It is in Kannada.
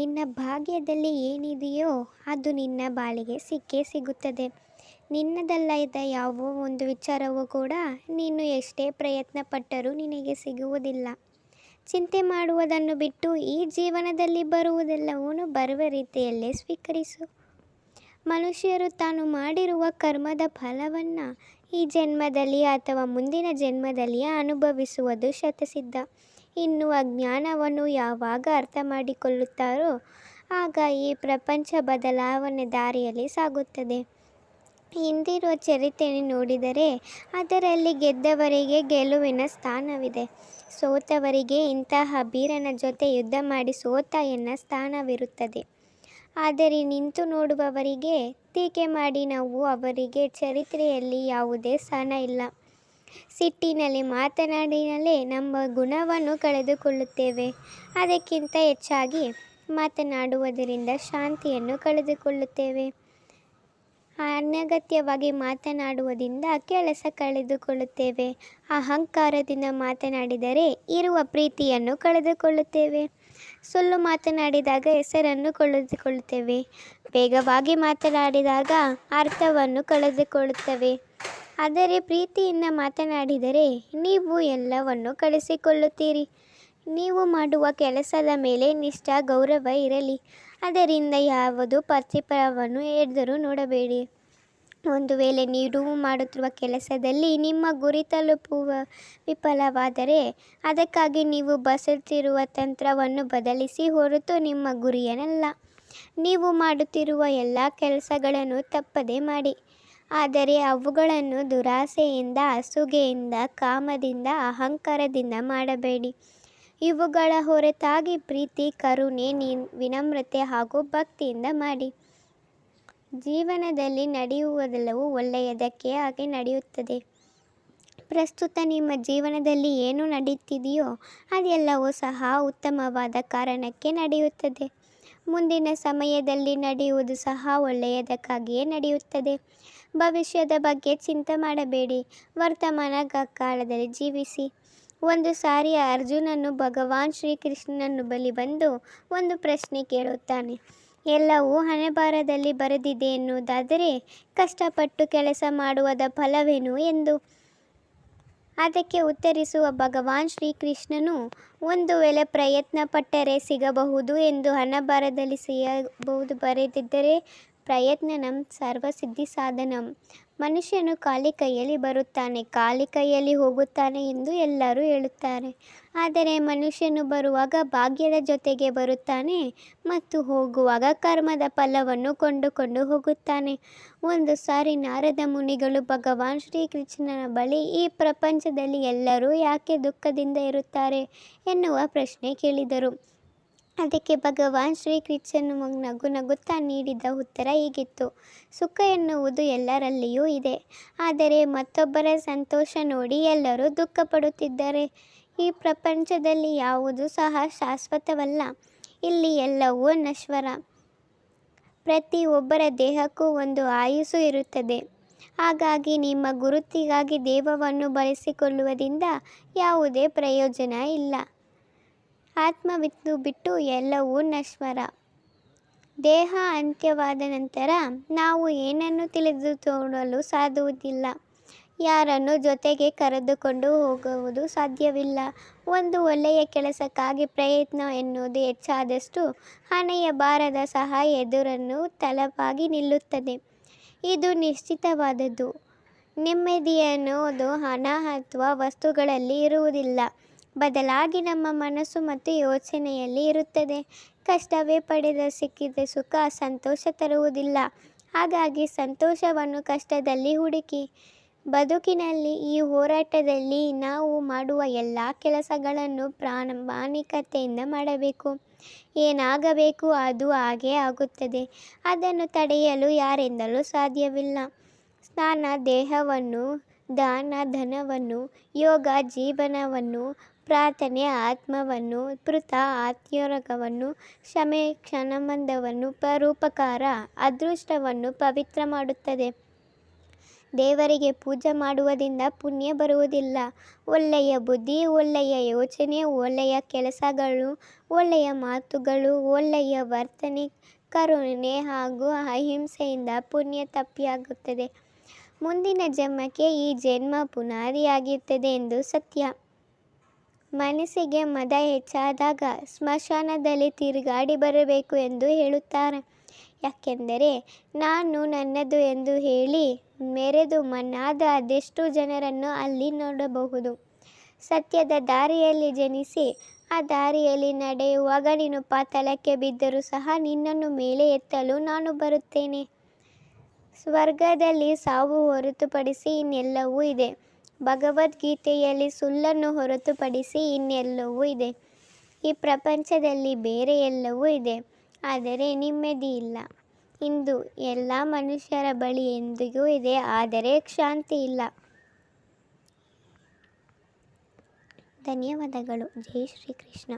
ನಿನ್ನ ಭಾಗ್ಯದಲ್ಲಿ ಏನಿದೆಯೋ ಅದು ನಿನ್ನ ಬಾಳಿಗೆ ಸಿಕ್ಕೇ ಸಿಗುತ್ತದೆ. ನಿನ್ನದಲ್ಲದ ಯಾವ ಒಂದು ವಿಚಾರವೂ ಕೂಡ ನೀನು ಎಷ್ಟೇ ಪ್ರಯತ್ನ ಪಟ್ಟರೂ ನಿನಗೆ ಸಿಗುವುದಿಲ್ಲ. ಚಿಂತೆ ಮಾಡುವುದನ್ನು ಬಿಟ್ಟು ಈ ಜೀವನದಲ್ಲಿ ಬರುವುದೆಲ್ಲವೂ ಬರುವ ರೀತಿಯಲ್ಲೇ ಸ್ವೀಕರಿಸು. ಮನುಷ್ಯರು ತಾನು ಮಾಡಿರುವ ಕರ್ಮದ ಫಲವನ್ನು ಈ ಜನ್ಮದಲ್ಲಿ ಅಥವಾ ಮುಂದಿನ ಜನ್ಮದಲ್ಲಿ ಅನುಭವಿಸುವುದು ಶತಸಿದ್ಧ. ಇನ್ನು ಜ್ಞಾನವನ್ನು ಯಾವಾಗ ಅರ್ಥ ಮಾಡಿಕೊಳ್ಳುತ್ತಾರೋ ಆಗ ಈ ಪ್ರಪಂಚ ಬದಲಾವಣೆ ದಾರಿಯಲ್ಲಿ ಸಾಗುತ್ತದೆ. ಹಿಂದಿರುವ ಚರಿತ್ರೆ ನೋಡಿದರೆ ಅದರಲ್ಲಿ ಗೆದ್ದವರಿಗೆ ಗೆಲುವಿನ ಸ್ಥಾನವಿದೆ. ಸೋತವರಿಗೆ ಇಂತಹ ಬೀರನ ಜೊತೆ ಯುದ್ಧ ಮಾಡಿ ಸೋತ ಎನ್ನ ಸ್ಥಾನವಿರುತ್ತದೆ. ಆದರೆ ನಿಂತು ನೋಡುವವರಿಗೆ, ಟೀಕೆ ಮಾಡಿ ನಾವು ಅವರಿಗೆ, ಚರಿತ್ರೆಯಲ್ಲಿ ಯಾವುದೇ ಸ್ಥಾನ ಇಲ್ಲ. ಸಿಟ್ಟಿನಲ್ಲಿ, ಮಾತನಾಡಿನಲ್ಲೇ ನಮ್ಮ ಗುಣವನ್ನು ಕಳೆದುಕೊಳ್ಳುತ್ತೇವೆ. ಅದಕ್ಕಿಂತ ಹೆಚ್ಚಾಗಿ ಮಾತನಾಡುವುದರಿಂದ ಶಾಂತಿಯನ್ನು ಕಳೆದುಕೊಳ್ಳುತ್ತೇವೆ. ಅನಗತ್ಯವಾಗಿ ಮಾತನಾಡುವುದರಿಂದ ಕೆಲಸ ಕಳೆದುಕೊಳ್ಳುತ್ತೇವೆ. ಅಹಂಕಾರದಿಂದ ಮಾತನಾಡಿದರೆ ಇರುವ ಪ್ರೀತಿಯನ್ನು ಕಳೆದುಕೊಳ್ಳುತ್ತೇವೆ. ಸುಳ್ಳು ಮಾತನಾಡಿದಾಗ ಹೆಸರನ್ನು ಕಳೆದುಕೊಳ್ಳುತ್ತೇವೆ. ವೇಗವಾಗಿ ಮಾತನಾಡಿದಾಗ ಅರ್ಥವನ್ನು ಕಳೆದುಕೊಳ್ಳುತ್ತವೆ. ಆದರೆ ಪ್ರೀತಿಯಿಂದ ಮಾತನಾಡಿದರೆ ನೀವು ಎಲ್ಲವನ್ನು ಕಳಿಸಿಕೊಳ್ಳುತ್ತೀರಿ. ನೀವು ಮಾಡುವ ಕೆಲಸದ ಮೇಲೆ ನಿಷ್ಠ, ಗೌರವ ಇರಲಿ. ಅದರಿಂದ ಯಾವುದು ಪ್ರತಿಫಲವನ್ನು ಎದುರು ನೋಡಬೇಡಿ. ಒಂದು ವೇಳೆ ನೀವು ಮಾಡುತ್ತಿರುವ ಕೆಲಸದಲ್ಲಿ ನಿಮ್ಮ ಗುರಿ ತಲುಪುವ ವಿಫಲವಾದರೆ ಅದಕ್ಕಾಗಿ ನೀವು ಬಸುತ್ತಿರುವ ತಂತ್ರವನ್ನು ಬದಲಿಸಿ ಹೊರತು ನಿಮ್ಮ ಗುರಿಯನ್ನಲ್ಲ ನೀವು ಮಾಡುತ್ತಿರುವ ಎಲ್ಲ ಕೆಲಸಗಳನ್ನು ತಪ್ಪದೆ ಮಾಡಿ. ಆದರೆ ಅವುಗಳನ್ನು ದುರಾಸೆಯಿಂದ ಅಸೂಯೆಯಿಂದ ಕಾಮದಿಂದ, ಅಹಂಕಾರದಿಂದ ಮಾಡಬೇಡಿ. ಇವುಗಳ ಹೊರತಾಗಿ ಪ್ರೀತಿ, ಕರುಣೆ ವಿನಮ್ರತೆ ಹಾಗೂ ಭಕ್ತಿಯಿಂದ ಮಾಡಿ. ಜೀವನದಲ್ಲಿ ನಡೆಯುವುದೆಲ್ಲವೂ ಒಳ್ಳೆಯದಕ್ಕೆ ಹಾಗೆ ನಡೆಯುತ್ತದೆ. ಪ್ರಸ್ತುತ ನಿಮ್ಮ ಜೀವನದಲ್ಲಿ ಏನು ನಡೆಯುತ್ತಿದೆಯೋ ಅದೆಲ್ಲವೂ ಸಹ ಉತ್ತಮವಾದ ಕಾರಣಕ್ಕೆ ನಡೆಯುತ್ತದೆ. ಮುಂದಿನ ಸಮಯದಲ್ಲಿ ನಡೆಯುವುದು ಸಹ ಒಳ್ಳೆಯದಕ್ಕಾಗಿಯೇ ನಡೆಯುತ್ತದೆ. ಭವಿಷ್ಯದ ಬಗ್ಗೆ ಚಿಂತೆ ಮಾಡಬೇಡಿ. ವರ್ತಮಾನ ಕಾಲದಲ್ಲಿ ಜೀವಿಸಿ. ಒಂದು ಸಾರಿ ಅರ್ಜುನನು ಭಗವಾನ್ ಶ್ರೀಕೃಷ್ಣನನ್ನು ಬಳಿ ಬಂದು ಒಂದು ಪ್ರಶ್ನೆ ಕೇಳುತ್ತಾನೆ. ಎಲ್ಲವೂ ಹಣೆಬಾರದಲ್ಲಿ ಬರೆದಿದೆ ಎನ್ನುವುದಾದರೆ ಕಷ್ಟಪಟ್ಟು ಕೆಲಸ ಮಾಡುವುದ ಫಲವೇನು ಎಂದು? ಅದಕ್ಕೆ ಉತ್ತರಿಸುವ ಭಗವಾನ್ ಶ್ರೀಕೃಷ್ಣನು, ಒಂದು ವೇಳೆ ಪ್ರಯತ್ನ ಪಟ್ಟರೆ ಸಿಗಬಹುದು ಎಂದು ಹಣಬಾರದಲ್ಲಿ ಸಿಗಬಹುದು ಬರೆದಿದ್ದರೆ ಪ್ರಯತ್ನನಂ ಸರ್ವಸಿದ್ಧಿ ಸಾಧನಂ ಮನುಷ್ಯನು ಖಾಲಿ ಕೈಯಲ್ಲಿ ಬರುತ್ತಾನೆ, ಖಾಲಿ ಕೈಯಲ್ಲಿ ಹೋಗುತ್ತಾನೆ ಎಂದು ಎಲ್ಲರೂ ಹೇಳುತ್ತಾರೆ. ಆದರೆ ಮನುಷ್ಯನು ಬರುವಾಗ ಭಾಗ್ಯದ ಜೊತೆಗೆ ಬರುತ್ತಾನೆ ಮತ್ತು ಹೋಗುವಾಗ ಕರ್ಮದ ಫಲವನ್ನು ಕೊಂಡುಕೊಂಡು ಹೋಗುತ್ತಾನೆ. ಒಂದು ಸಾರಿ ನಾರದ ಮುನಿಗಳು ಭಗವಾನ್ ಶ್ರೀಕೃಷ್ಣನ ಬಳಿ, ಈ ಪ್ರಪಂಚದಲ್ಲಿ ಎಲ್ಲರೂ ಯಾಕೆ ದುಃಖದಿಂದ ಇರುತ್ತಾರೆ ಎನ್ನುವ ಪ್ರಶ್ನೆ ಕೇಳಿದರು. ಅದಕ್ಕೆ ಭಗವಾನ್ ಶ್ರೀಕೃಷ್ಣನು ನಗು ನಗುತ್ತಾ ನೀಡಿದ ಉತ್ತರ ಹೀಗಿತ್ತು. ಸುಖ ಎನ್ನುವುದು ಎಲ್ಲರಲ್ಲಿಯೂ ಇದೆ. ಆದರೆ ಮತ್ತೊಬ್ಬರ ಸಂತೋಷ ನೋಡಿ ಎಲ್ಲರೂ ದುಃಖಪಡುತ್ತಿದ್ದಾರೆ. ಈ ಪ್ರಪಂಚದಲ್ಲಿ ಯಾವುದು ಸಹ ಶಾಶ್ವತವಲ್ಲ. ಇಲ್ಲಿ ಎಲ್ಲವೂ ನಶ್ವರ. ಪ್ರತಿ ಒಬ್ಬರ ದೇಹಕ್ಕೂ ಒಂದು ಆಯುಸ್ಸು ಇರುತ್ತದೆ. ಹಾಗಾಗಿ ನಿಮ್ಮ ಗುರುತಿಗಾಗಿ ದೇವವನ್ನು ಬಳಸಿಕೊಳ್ಳುವುದರಿಂದ ಯಾವುದೇ ಪ್ರಯೋಜನ ಇಲ್ಲ. ಆತ್ಮವಿತ್ತು ಬಿಟ್ಟು ಎಲ್ಲವೂ ನಶ್ವರ. ದೇಹ ಅಂತ್ಯವಾದ ನಂತರ ನಾವು ಏನನ್ನು ತಿಳಿದುಕೊಳ್ಳಲು ಸಾಧುವುದಿಲ್ಲ. ಯಾರನ್ನು ಜೊತೆಗೆ ಕರೆದುಕೊಂಡು ಹೋಗುವುದು ಸಾಧ್ಯವಿಲ್ಲ. ಒಂದು ಒಳ್ಳೆಯ ಕೆಲಸಕ್ಕಾಗಿ ಪ್ರಯತ್ನ ಎನ್ನುವುದು ಹೆಚ್ಚಾದಷ್ಟು ಹಣೆಯ ಬಾರದ ಸಹ ಎದುರನ್ನು ತಲವಾಗಿ ನಿಲ್ಲುತ್ತದೆ. ಇದು ನಿಶ್ಚಿತವಾದದ್ದು. ನೆಮ್ಮದಿ ಅನ್ನೋದು ಹಣ ಅಥವಾ ವಸ್ತುಗಳಲ್ಲಿ ಇರುವುದಿಲ್ಲ. ಬದಲಾಗಿ ನಮ್ಮ ಮನಸ್ಸು ಮತ್ತು ಯೋಚನೆಯಲ್ಲಿ ಇರುತ್ತದೆ. ಕಷ್ಟವೇ ಪಡೆದ ಸಿಕ್ಕಿದ ಸುಖ, ಸಂತೋಷ ತರುವುದಿಲ್ಲ. ಹಾಗಾಗಿ ಸಂತೋಷವನ್ನು ಕಷ್ಟದಲ್ಲಿ ಹುಡುಕಿ, ಬದುಕಿನಲ್ಲಿ ಈ ಹೋರಾಟದಲ್ಲಿ ನಾವು ಮಾಡುವ ಎಲ್ಲ ಕೆಲಸಗಳನ್ನು ಪ್ರಾಮಾಣಿಕತೆಯಿಂದ ಮಾಡಬೇಕು. ಏನಾಗಬೇಕು ಅದು ಹಾಗೇ ಆಗುತ್ತದೆ. ಅದನ್ನು ತಡೆಯಲು ಯಾರಿಂದಲೂ ಸಾಧ್ಯವಿಲ್ಲ. ಸ್ನಾನ, ದೇಹವನ್ನು ದಾನ ಧನವನ್ನು, ಯೋಗ ಜೀವನವನ್ನು, ಪ್ರಾರ್ಥನೆ ಆತ್ಮವನ್ನು ಪೃಥ ಆತ್ಯೋರಗವನ್ನು ಕ್ಷಮೆ ಕ್ಷಣಮಂದವನ್ನು, ಪರೋಪಕಾರ ಅದೃಷ್ಟವನ್ನು ಪವಿತ್ರ ಮಾಡುತ್ತದೆ. ದೇವರಿಗೆ ಪೂಜೆ ಮಾಡುವುದರಿಂದ ಪುಣ್ಯ ಬರುವುದಿಲ್ಲ. ಒಳ್ಳೆಯ ಬುದ್ಧಿ, ಒಳ್ಳೆಯ ಯೋಚನೆ, ಒಳ್ಳೆಯ ಕೆಲಸಗಳು, ಒಳ್ಳೆಯ ಮಾತುಗಳು, ಒಳ್ಳೆಯ ವರ್ತನೆ, ಕರುಣೆ ಹಾಗೂ ಅಹಿಂಸೆಯಿಂದ ಪುಣ್ಯ ತಪ್ಪಿಯಾಗುತ್ತದೆ. ಮುಂದಿನ ಜನ್ಮಕ್ಕೆ ಈ ಜನ್ಮ ಪುನಾದಿಯಾಗಿರುತ್ತದೆ ಎಂದು ಸತ್ಯ. ಮನಸ್ಸಿಗೆ ಮದ ಹೆಚ್ಚಾದಾಗ ಸ್ಮಶಾನದಲ್ಲಿ ತಿರುಗಾಡಿ ಬರಬೇಕು ಎಂದು ಹೇಳುತ್ತಾರೆ. ಯಾಕೆಂದರೆ ನಾನು ನನ್ನದು ಎಂದು ಹೇಳಿ ಮೆರೆದು ಮಣ್ಣಾದ ಅದೆಷ್ಟು ಜನರನ್ನು ಅಲ್ಲಿ ನೋಡಬಹುದು. ಸತ್ಯದ ದಾರಿಯಲ್ಲಿ ಜನಿಸಿ ಆ ದಾರಿಯಲ್ಲಿ ನಡೆಯುವಾಗ ನೀನು ಪಾತಳಕ್ಕೆ ಬಿದ್ದರೂ ಸಹ ನಿನ್ನನ್ನು ಮೇಲೆ ಎತ್ತಲು ನಾನು ಬರುತ್ತೇನೆ. ಸ್ವರ್ಗದಲ್ಲಿ ಸಾವು ಹೊರತುಪಡಿಸಿ ಇನ್ನೆಲ್ಲವೂ ಇದೆ. ಭಗವದ್ಗೀತೆಯಲ್ಲಿ ಸುಳ್ಳನ್ನು ಹೊರತುಪಡಿಸಿ ಇನ್ನೆಲ್ಲವೂ ಇದೆ. ಈ ಪ್ರಪಂಚದಲ್ಲಿ ಬೇರೆ ಎಲ್ಲವೂ ಇದೆ, ಆದರೆ ನೆಮ್ಮದಿ ಇಲ್ಲ. ಇಂದು ಎಲ್ಲ ಮನುಷ್ಯರ ಬಳಿ ಎಂದಿಗೂ ಇದೆ, ಆದರೆ ಶಾಂತಿ ಇಲ್ಲ. ಧನ್ಯವಾದಗಳು. ಜೈ ಶ್ರೀಕೃಷ್ಣ.